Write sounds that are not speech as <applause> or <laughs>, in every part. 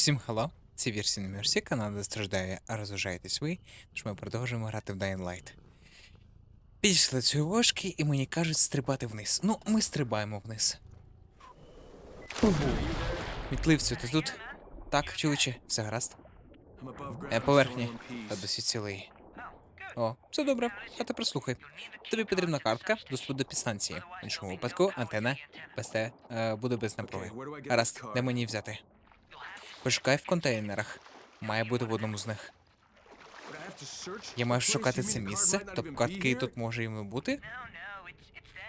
Всім хало, це Вірсін Мерсі, канал, де страждає, а розважаєтесь ви, тож ми продовжуємо грати в Dying Light. Підійшли до ложки і мені кажуть стрибати вниз. Ну, ми стрибаємо вниз. Мітливцю, ти тут? Так, чоловіче, все гаразд. Е, поверхні, та досі цілий. О, все добре, а тепер слухай. Тобі потрібна картка, доступ до підстанції. В іншому випадку антена ПСТ е, буде без напруги. Гаразд, де мені взяти? Пошукай в контейнерах. Має бути в одному з них. Я маю шукати це місце, тобто картки тут може і бути.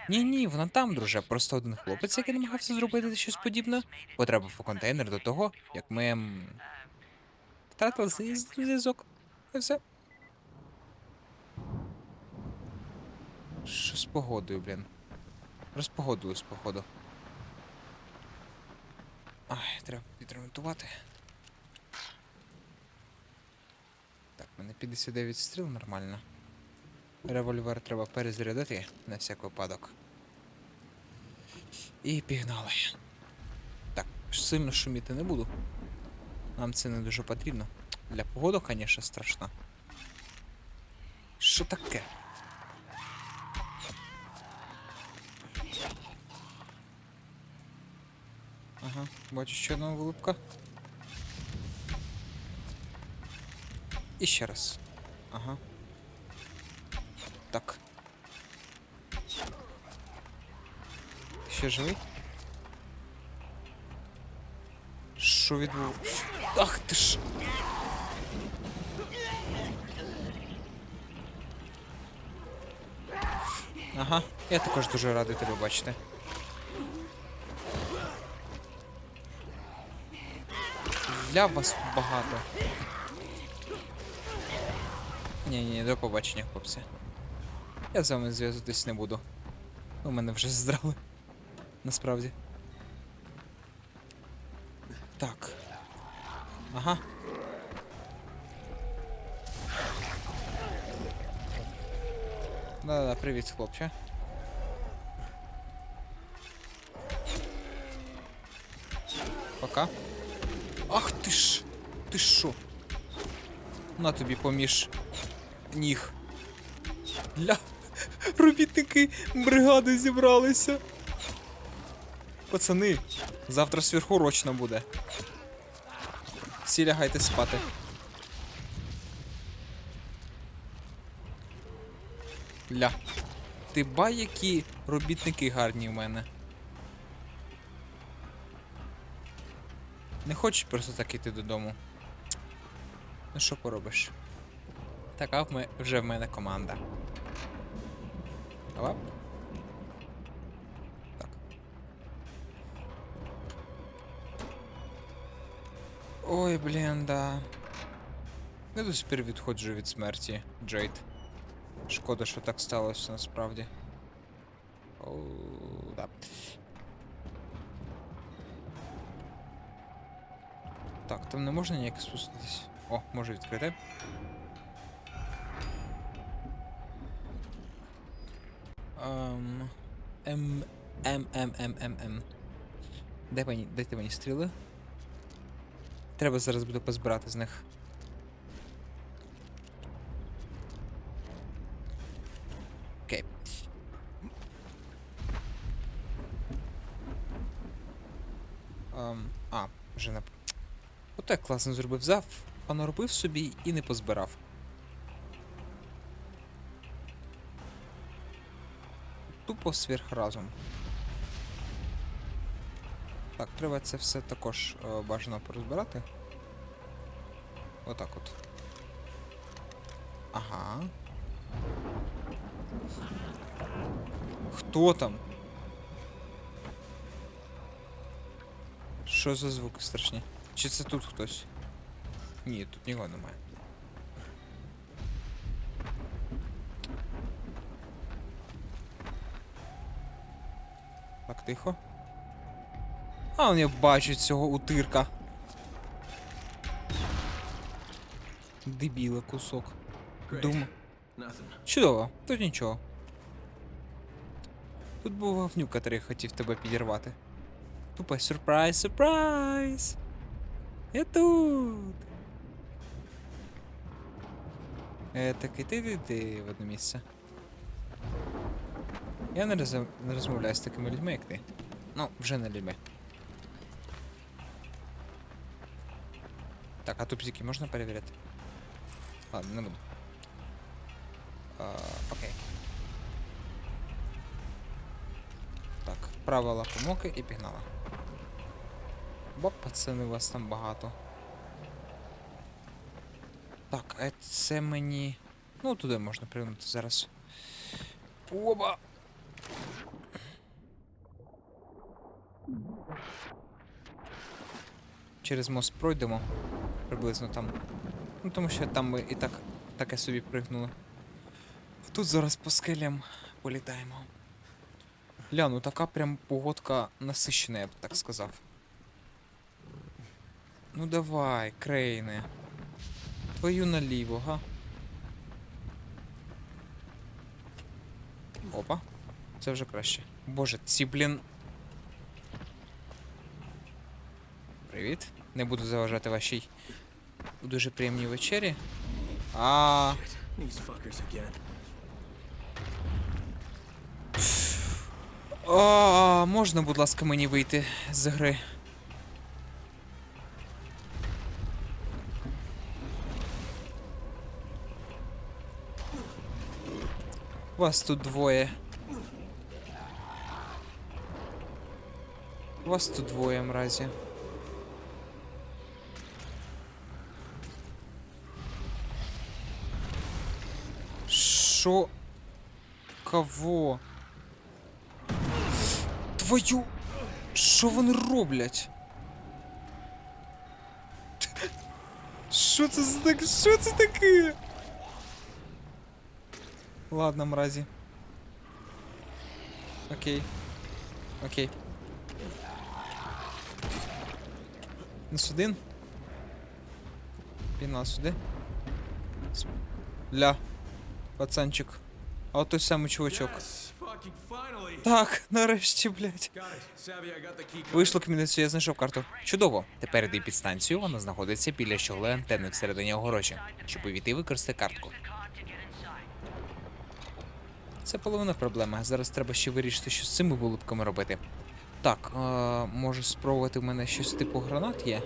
Ні, ні, вона там, друже. Просто один хлопець, який намагався зробити щось подібне, потрапив у контейнер до того, як ми м, втратили зв'язок. І все. Що з погодою, блін? Розпогодилось, походу. Ай, треба відремонтувати. Так, в мене 59 стріл нормально. Револьвер треба перезарядити на всяк випадок. І пігнали. Так, сильно шуміти не буду. Нам це не дуже потрібно. Для погоди, звісно, страшно. Що таке? Ага, бачу ще одного вилупка. І ще раз. Ага. Так. Ще живий? Що відбув? Ах ти ж. Ага, я також дуже радий тебе бачити. Для вас тут багато. Ні, ні, до побачення, хлопці. Я з вами зв'язатись не буду. Ви мене вже здрали. Насправді. Так. Ага. Да-да, привіт, хлопче. Пока. Ах ти ж! Ти що? На тобі поміж ніг. Ля. Робітники бригади зібралися. Пацани, завтра сверхурочно буде. Всі лягайте спати. Ля. Ти бай, які робітники гарні в мене. Не хочеш просто так іти додому. Ну що поробиш? Така в ме- вже в мене команда. Ава? Так. Ой, блін, да. Я до сих відходжу від смерті, Джейд. Шкода, що так сталося насправді. Оу, да. Так, там не можна ніяк спуститись. О, може відкрити. Ем. М. М. М. М. М. М. Дай мені, дайте мені стріли. Треба зараз буде позбирати з них. Окей. Ем, а, вже не. Отак класно зробив. Взяв, понаробив собі і не позбирав. Тупо сверхразум. Так, треба це все також е, бажано порозбирати. Отак от. Ага. Хто там? Що за звуки страшні? Чи це тут хтось? Ні, тут нікого немає. Так, тихо. А, он я бачу цього утирка. Дебіла кусок. Дум. Чудово, тут нічого. Тут був говнюк, який хотів тебе підірвати. Тупо сюрприз, сюрприз! Я тут. Е, так і ти ти в одне місце. Я не, роз... не розмовляю з такими людьми, як ти. Ну, вже не людьми. Так, а тупзики можна перевіряти? Ладно, не буду. А, окей. Так, правила помоки і пігнала. Бо пацани, вас там багато. Так, а це мені. Ну, туди можна пригнути зараз. Оба! Через мост пройдемо. Приблизно там. Ну, тому що там ми і так таке собі пригнули. Тут зараз по скелям політаємо. Ля, ну така прям погодка насищена, я б так сказав. Ну давай, крейне. Твою наліво, га? Опа. Це вже краще. Боже, ці, блін. Привіт. Не буду заважати вашій дуже приємній вечері. А. А, можна, будь ласка, мені вийти з гри. Вас тут двоє. Вас тут двоє, мразі. Шо? Кого? Твою. Що вони роблять? Що це за так? Що це таке? Ладно, мразі. Окей. Окей. Нас один. Піна сюди. Ля. Пацанчик. А от той самий чувачок. Так, нарешті, блядь. Вийшло кмітницю, я знайшов карту. Чудово. Тепер йди під станцію, вона знаходиться біля щогли антенни всередині огорожі. Щоб увійти, використай картку. Це половина проблеми. Зараз треба ще вирішити, що з цими вилупками робити. Так, е, може спробувати в мене щось типу гранат є?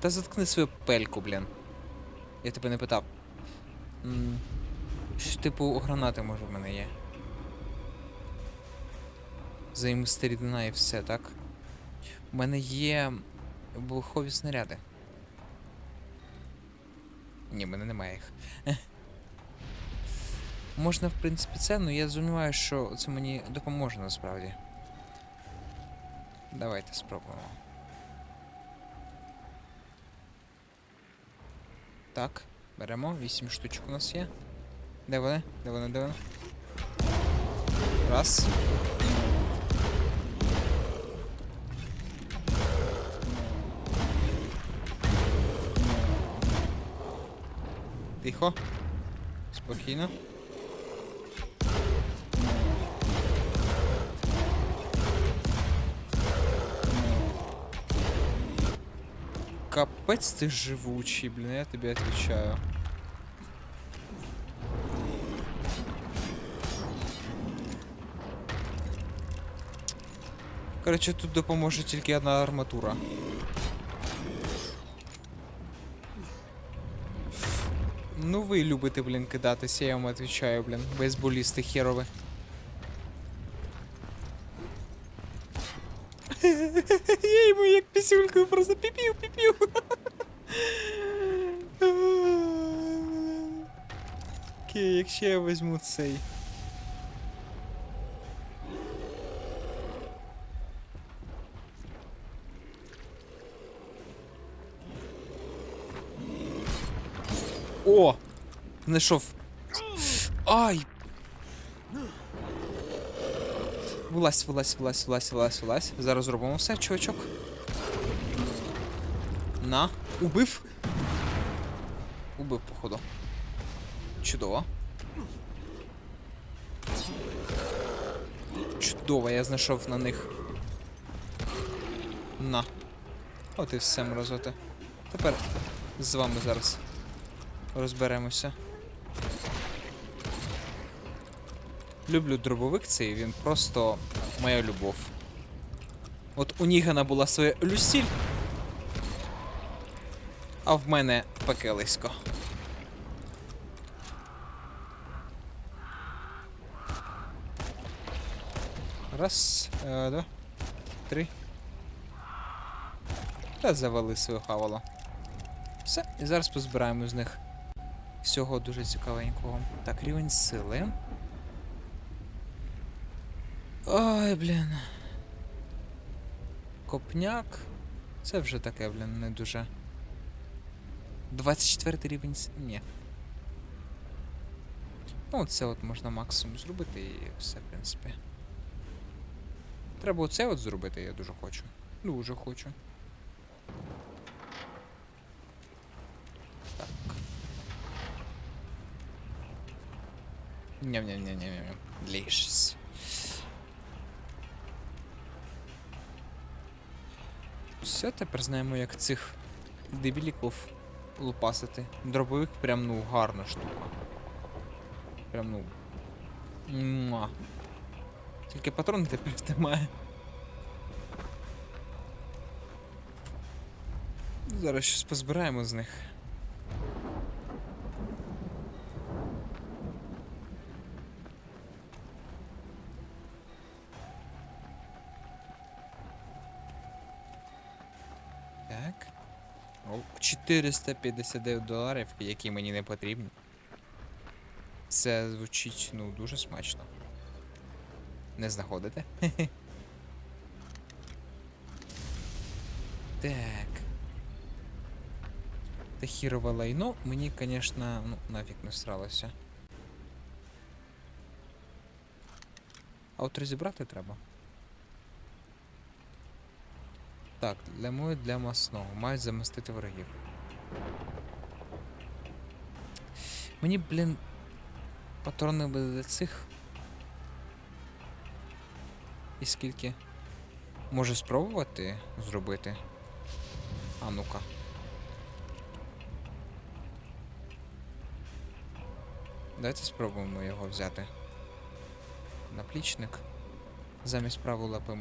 Та заткни свою пельку, блін. Я тебе не питав. Що типу гранати може в мене є. Взаємиста рідина і все, так? У мене є вибухові снаряди. Ні, в мене немає їх. Можна, в принципі, це, але я сумніваюся, що це мені допоможе насправді. Давайте спробуємо. Так, беремо. 8 штучок у нас є. Де вони? Де вони? Де вони? Раз. Тихо. Спокійно. Капець ти живучий, блін, я тобі отвечаю. Коротше, тут допоможе тільки одна арматура. Ну ви любите, блін, кидатися, я вам отвечаю, блін. Бейсболісти херові. <laughs> Я йому як пісюлькою просто піпів, піпів. Окей, якщо я візьму цей. О! Знайшов. Ай! Вилазь, вилазь, вилазь, вилазь, вилазь, вилазь. Зараз зробимо все, чувачок. На. Убив. Убив, походу. Чудово. Чудово, я знайшов на них. На. От і все мразоте. Тепер з вами зараз розберемося. Люблю дробовик цей, він просто моя любов. От у Нігана була своя Люсіль. А в мене пекелисько. Раз, е, два, три. Та завали свою хавало. Все, і зараз позбираємо з них всього дуже цікавенького. Так, рівень сили. Ой, блін. Копняк. Це вже таке, блін, не дуже. 24 рівень. Ні. Ну, це от можна максимум зробити і все, в принципі. Треба оце от зробити, я дуже хочу. Дуже хочу. Так. Ням-ням-ням-ням-ням. Delicious. Все, тепер знаємо, як цих дебіліков лупасити. Дробовик прям ну гарна штука. Прям ну. Муа. Тільки патрони тепер немає. Зараз щось позбираємо з них. 459 доларів, які мені не потрібні. Це звучить, ну, дуже смачно. Не знаходите? <laughs> Так. Та хірове лайно мені, конечно, ну, нафіг не всралося. А от розібрати треба. Так, для мою для масного. Мають замістити ворогів. Мені, блін, патрони для цих. І скільки? Може спробувати зробити? А ну-ка. Давайте спробуємо його взяти. Наплічник. Замість правої лапи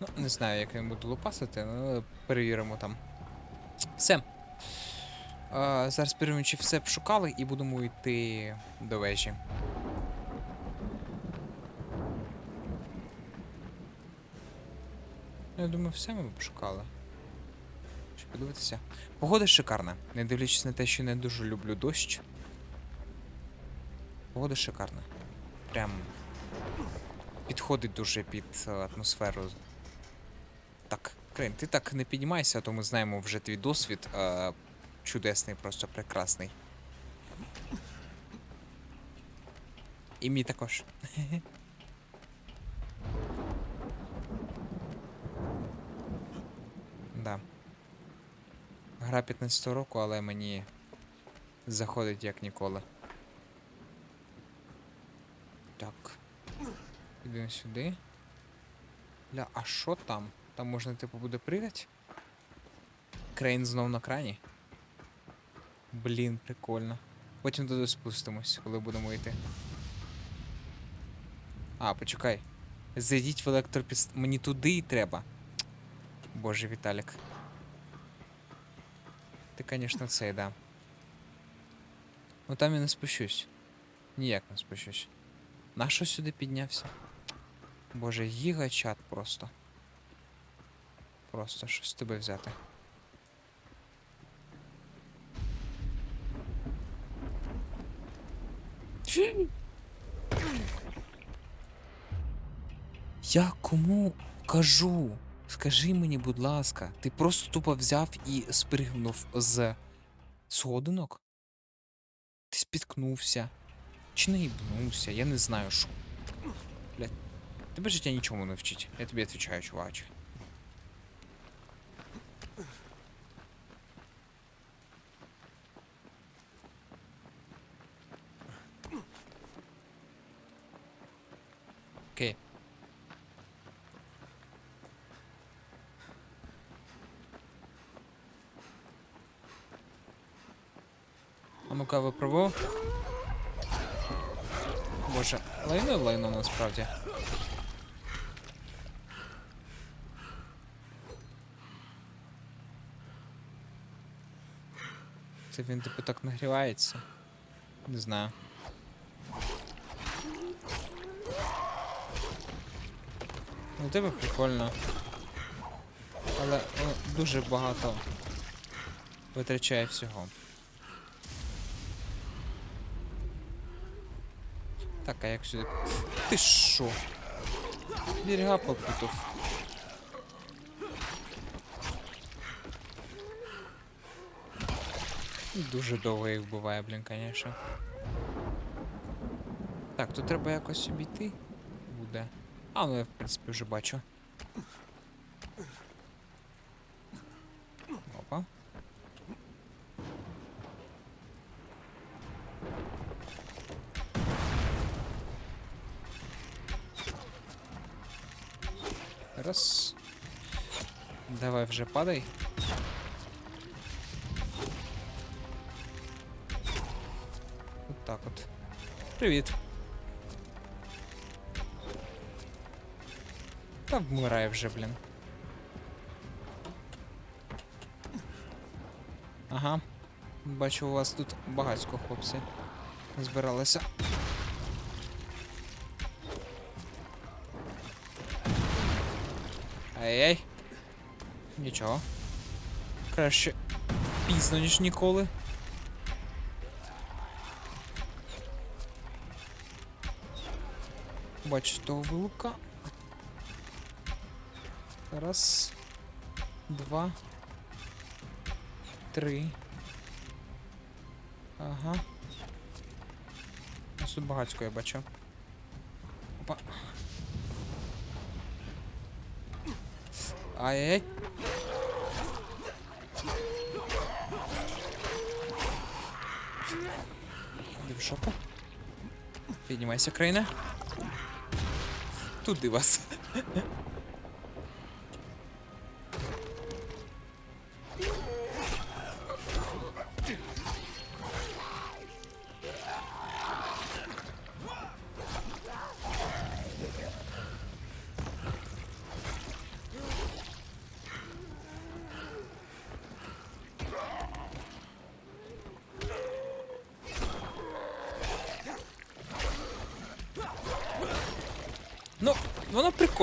Ну, не знаю, як він буде лупасити, але перевіримо там. Все. А, зараз перевіримо, чи все б шукали, і будемо йти до вежі. Ну, Я думаю, все ми б шукали. Що подивитися. Погода шикарна. Не дивлячись на те, що не дуже люблю дощ. Погода шикарна. Прям підходить дуже під е, атмосферу. Так, Крин, ти так не піднімайся, а то ми знаємо вже твій досвід. Е, чудесний, просто прекрасний. І мій також. <laughs> да. Гра 15 року, але мені заходить як ніколи. Так. Ідемо сюди. Ля, а що там? Там можна, типу, буде пригати? Крейн знов на крані. Блін, прикольно. Потім туди спустимось, коли будемо йти. А, почекай. Зайдіть в електропіст. Мені туди і треба. Боже, Віталік. Ти, звісно, цей, да. Ну там я не спущусь. Ніяк не спущусь. Нащо сюди піднявся? Боже, гігачат просто. Просто щось тебе взяти. Я кому кажу? Скажи мені, будь ласка, ти просто тупо взяв і спригнув з сходинок? Ти спіткнувся? Чи не їбнувся? Я не знаю, що. Блядь. Тебе життя нічому не вчить. Я тобі відповідаю, чуваче. Окей. Амука випробував. Боже, лайно в лайно насправді. Це він типу так нагрівається. Не знаю. Ну, тебе прикольно. Але ну, дуже багато витрачає всього. Так, а як сюди. Ти що? Берега попутав. Дуже довго їх буває, блін, конечно. Так, тут треба якось обійти буде. А, ну я в принципі вже бачу. Опа. Раз. Давай вже падай. От так от. Привіт. Та вмирає вже, блін. Ага. Бачу, у вас тут багатько хлопці. Збиралися. Ай-яй. Нічого. Краще пізно, ніж ніколи. Бачу того вилука. Раз. Два. Три. Ага. Ось Тут багатько я бачу. Опа. Ай-яй. Іди в шопу. Піднімайся, країна. Туди вас.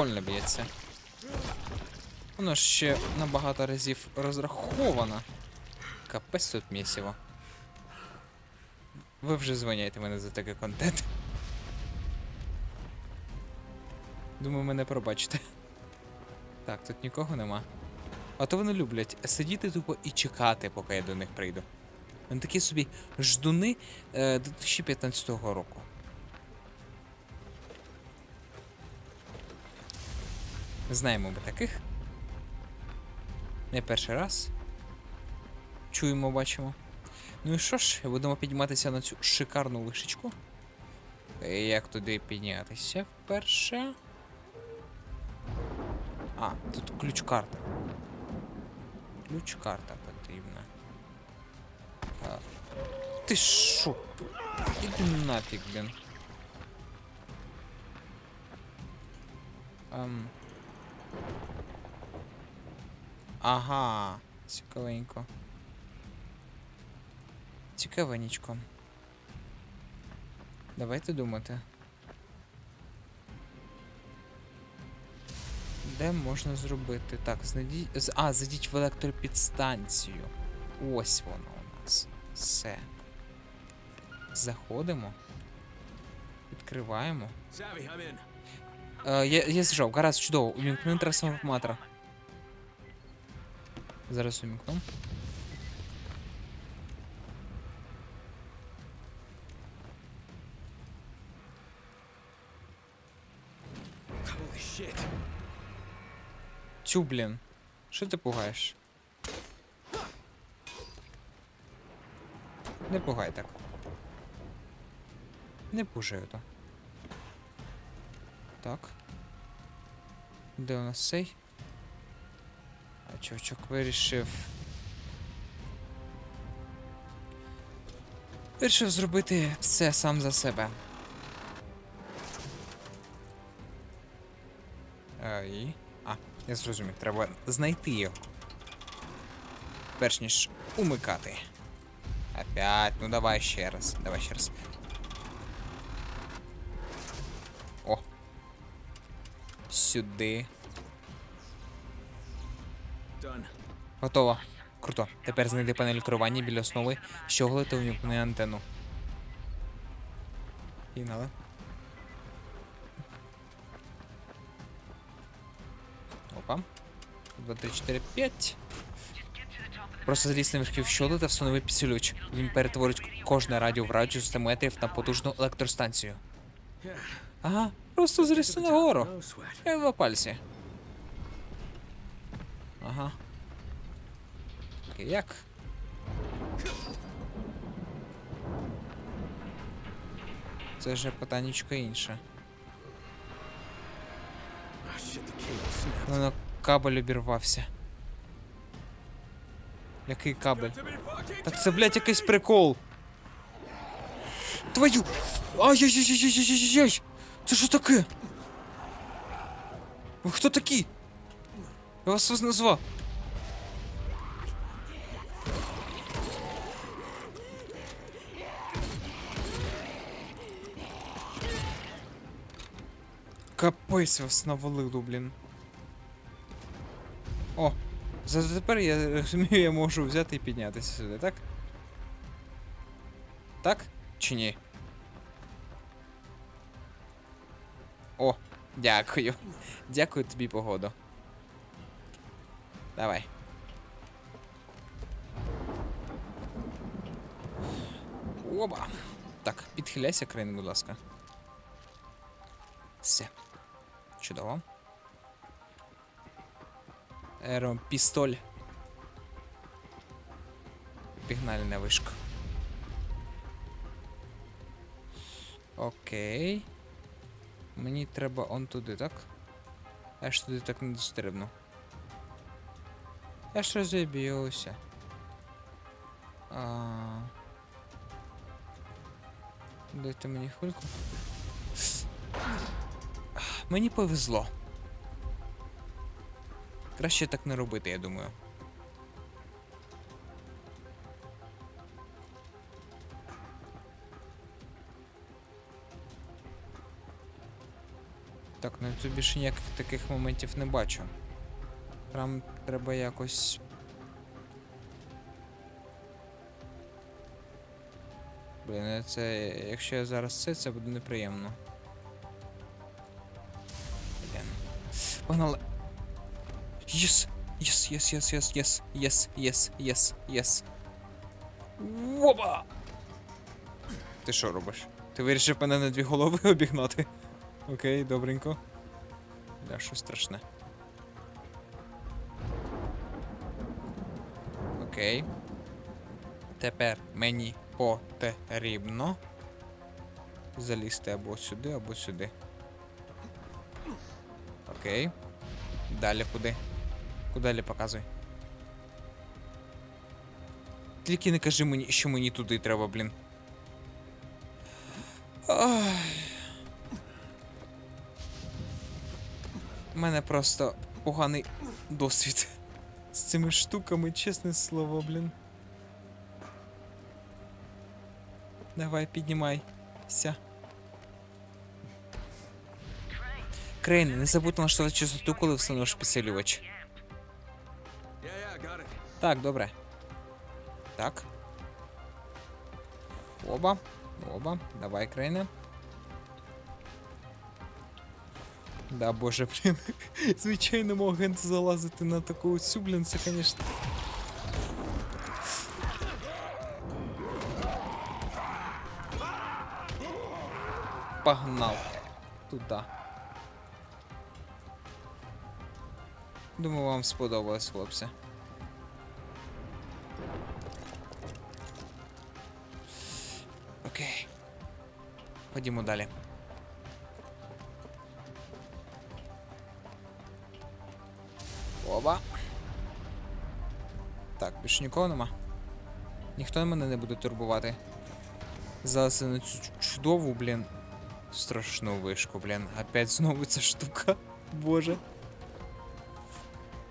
Прикольно б'ється. Воно ще на багато разів розраховано. Капець тут місіво. Ви вже звоняєте мене за такий контент. Думаю, мене пробачите. Так, тут нікого нема. А то вони люблять сидіти тупо і чекати, поки я до них прийду. Вони такі собі ждуни е, 2015 року. Знаємо ми таких. Не перший раз. Чуємо, бачимо. Ну і що ж, будемо підніматися на цю шикарну вишечку. Як туди піднятися вперше? А, тут ключ-карта. Ключ-карта потрібна. А, ти шо? Іди нафіг, блін. Ам. Ага, цікавенько. Цікавенечко. Давайте думати. Де можна зробити? Так, знайдіть. А, зайдіть в електропідстанцію. Ось воно у нас. Все. Заходимо. Відкриваємо. Savvy, I'm. Е, я, я зжав, гаразд, чудово. Увімкну трансформатора. Зараз увімкну. Тю, блін. Що ти пугаєш? Не пугай так. Не пужаю то. Так. Де у нас цей? А чувачок вирішив. Вирішив зробити все сам за себе. А, і... А, я зрозумів, треба знайти його. Перш ніж умикати. Опять, ну давай ще раз. Давай ще раз. Сюди. Готово. Круто. Тепер знайди панель керування біля основи, щогли та увімкни антенну. Пігнали. Опа. 2, 3, 4, 5. Просто залізь на верхів щоли та встанови підсилювач. Він перетворить кожне радіо в радіус 100 метрів на потужну електростанцію. Ага, просто зрісти нагору. Я два пальці. Ага. Як? Це вже питаннячко інше. Воно кабель обірвався. Який кабель? Так це, блядь, якийсь прикол. Твою! Ай-яй-яй-яй-яй-яй-яй! Це що таке? Ви хто такі? Я вас назвав. Капець вас навалило, блін. О, зато тепер я розумію, я можу взяти і піднятися сюди, так? Так? Чи ні? О, дякую. Дякую тобі, погода. Давай. Оба. Так, підхиляйся, Крейн, будь ласка. Все. Чудово. Еро, пістоль. Пігнали на вишку. Окей. Мені треба он туди, так? Я ж туди так не дострибну. Я ж розіб'юся. А... Дайте мені хвильку. Мені повезло. Краще так не робити, я думаю. Так, ну тут більше ніяких таких моментів не бачу. Прям треба якось. Блін, ну це. Якщо я зараз це, це буде неприємно. Блін. Погнали. Єс! Єс, єс, єс, єс, єс, єс, єс, єс, єс. Опа! Ти що робиш? Ти вирішив мене на дві голови обігнати? Окей, добренько. Бля, щось страшне. Окей. Тепер мені потрібно залізти або сюди, або сюди. Окей. Далі куди? Куди далі показуй? Тільки не кажи мені, що мені туди треба, блін. Ай. У мене просто поганий досвід з цими штуками, чесне слово, блін. Давай, піднімайся. Крейн, не забудь налаштувати частоту, коли встановиш it. Так, добре. Так. Оба. Оба. Давай, Крейне. Да, боже, блін. <laughs> Звичайному агенту залазити на таку оцю, блін, це, конечно. Погнал. Туда. Думаю, вам сподобалось, хлопці. Окей. Ходімо далі. Так, більше нікого нема. Ніхто мене не буде турбувати. Залазити на цю чудову, блін. Страшну вишку, блін. Опять знову ця штука. <laughs> Боже.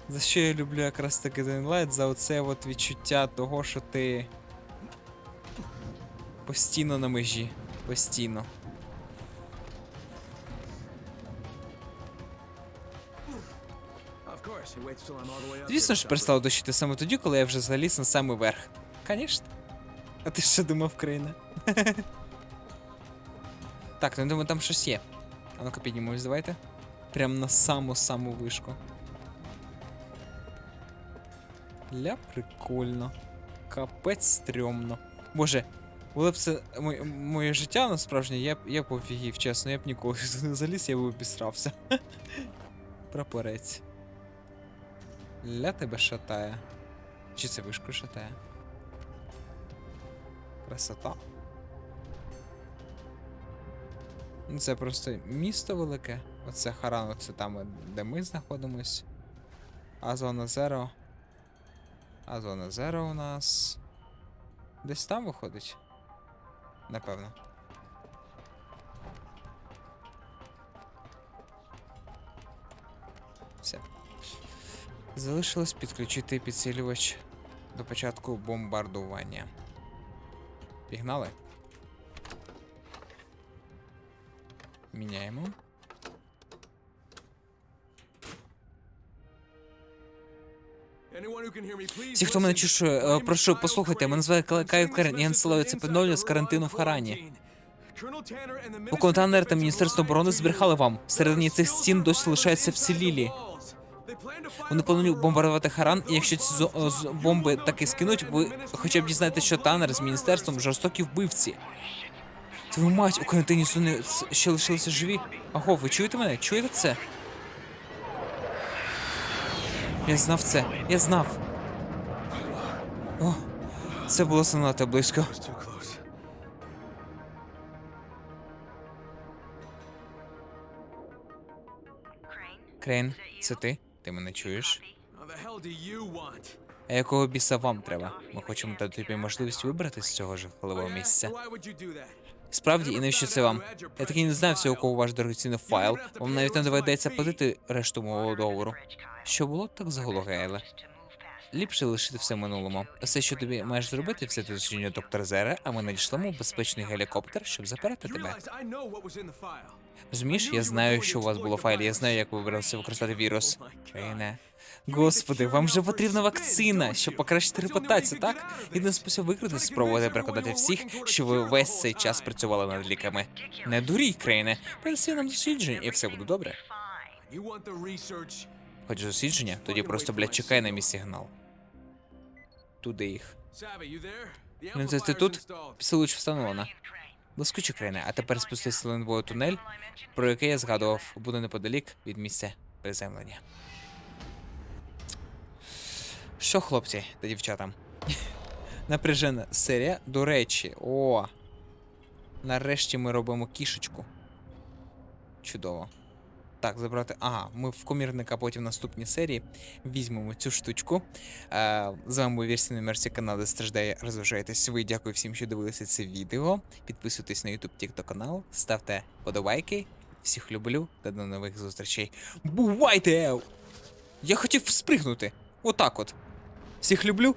За що я люблю якраз таки Light? За оце от відчуття того, що ти. Постійно на межі. Постійно. Звісно ж, перестало дощити саме тоді, коли я вже заліз на самий верх. Конечно. А ти що думав, країна? <laughs> так, ну я думаю, там щось є. А ну-ка піднімемось, давайте. Прям на саму-саму вишку. Ля, прикольно. Капець стрьомно. Боже, було б це моє, моє життя насправжнє, я б я б офігів, чесно, я б ніколи <laughs> не заліз, я б обісрався. <laughs> Прапорець. Ля тебе шатає. Чи це вишку шатає? Красота. Ну, Це просто місто велике. Оце Харан, оце там, де ми знаходимось. А зона Зеро. А зона Зеро у нас. Десь там виходить. Напевно. Залишилось підключити підсилювач до початку бомбардування. Пігнали. Міняємо. Всі, хто мене чує, е, прошу, послухайте, мене звати Кайл Карен, я надсилаю це inside з карантину в Харані. У контейнер та Міністерство оборони збрехали вам. Всередині цих стін досі лишаються inside the Вони планують бомбардувати Харан, і якщо ці бомби таки скинуть, ви хоча б are дізнаєтесь, що Танер з міністерством жорстокі вбивці. Твою мать, у карантині зони ще лишилися живі. Аго, ви чуєте мене? Чуєте це? Я знав це. Я знав. О, це було занадто близько. Крейн, це ти? Ти мене чуєш? А якого біса вам треба? Ми хочемо дати тобі можливість вибрати з цього жахливого Oh, місця. Справді, і навіщо це вам? Я таки не знаю всього, кого ваш дорогоцінний файл. Вам навіть не доведеться платити решту мого договору. Що було, так загуло Гейле. Ліпше лишити все в минулому. Все, що тобі маєш зробити, все дослідження доктора Зера, а ми надішлемо безпечний гелікоптер, щоб заперти You тебе. Розумієш, я знаю, що у вас було в файлі, я знаю, як ви вибралися використати вірус. Крейне. Господи, вам же потрібна вакцина, щоб покращити репутацію, так? Єдиний спосіб викрити спробувати переконати всіх, що ви весь цей час працювали над ліками. Не дурій, Крейне. Принеси нам дослідження, і все буде добре. Хоч дослідження, тоді просто, блядь, чекай на мій сигнал. Туди їх. Ну, це ти тут? Підсилуч встановлена. Блискуче крайне, а тепер спустись в тунель, про який я згадував, буде неподалік від місця приземлення. Що, хлопці та дівчата? <laughs> Напряжена серія. До речі, о! Нарешті ми робимо кішечку. Чудово. Так, забрати. Ага, ми в комірника потім в наступній серії візьмемо цю штучку. Е, з вами був версійний мерсі каналу Страждає, розважайтесь. Ви дякую всім, що дивилися це відео. Підписуйтесь на YouTube TikTok канал, ставте подобайки. Всіх люблю та до нових зустрічей. Бувайте! Я хотів спригнути. Отак от. Всіх люблю.